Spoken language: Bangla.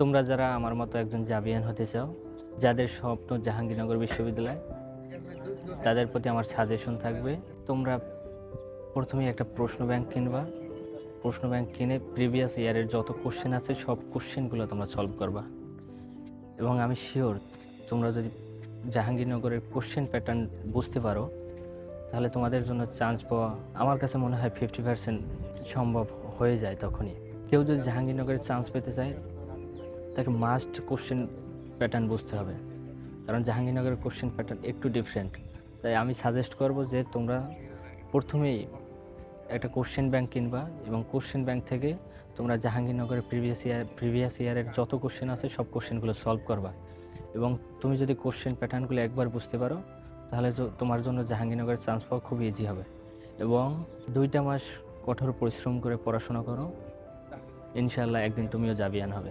তোমরা যারা আমার মতো একজন জাবিয়ান হতে চাও, যাদের স্বপ্ন জাহাঙ্গীরনগর বিশ্ববিদ্যালয়, তাদের প্রতি আমার সাজেশন থাকবে, তোমরা প্রথমেই একটা প্রশ্ন ব্যাংক কিনবা। প্রশ্ন ব্যাংক কিনে প্রিভিয়াস ইয়ারের যত কোশ্চেন আছে, সব কোশ্চেনগুলো তোমরা সলভ করবা। এবং আমি শিওর তোমরা যদি জাহাঙ্গীরনগরের কোশ্চেন প্যাটার্ন বুঝতে পারো, তাহলে তোমাদের জন্য চান্স পাওয়া আমার কাছে মনে হয় ফিফটি পার্সেন্ট সম্ভব হয়ে যায় তখনই। কেউ যদি জাহাঙ্গীরনগরের চান্স পেতে চায় তাকে মাস্ট কোশ্চেন প্যাটার্ন বুঝতে হবে। কারণ জাহাঙ্গীরনগরের কোশ্চেন প্যাটার্ন একটু ডিফারেন্ট তাই আমি সাজেস্ট করব যে তোমরা প্রথমেই একটা কোশ্চেন ব্যাংক কিনবা এবং কোশ্চেন ব্যাংক থেকে তোমরা জাহাঙ্গীরনগরের প্রিভিয়াস ইয়ার প্রিভিয়াস ইয়ারের যত কোশ্চেন আছে সব কোশ্চেনগুলো সলভ করবা। এবং তুমি যদি কোশ্চেন প্যাটার্নগুলো একবার বুঝতে পারো, তাহলে তোমার জন্য জাহাঙ্গীরনগরের চান্স পাওয়া খুব ইজি হবে। এবং দুইটা মাস কঠোর পরিশ্রম করে পড়াশোনা করো। ইনশাল্লাহ একদিন তুমিও জাবিয়ান হবে।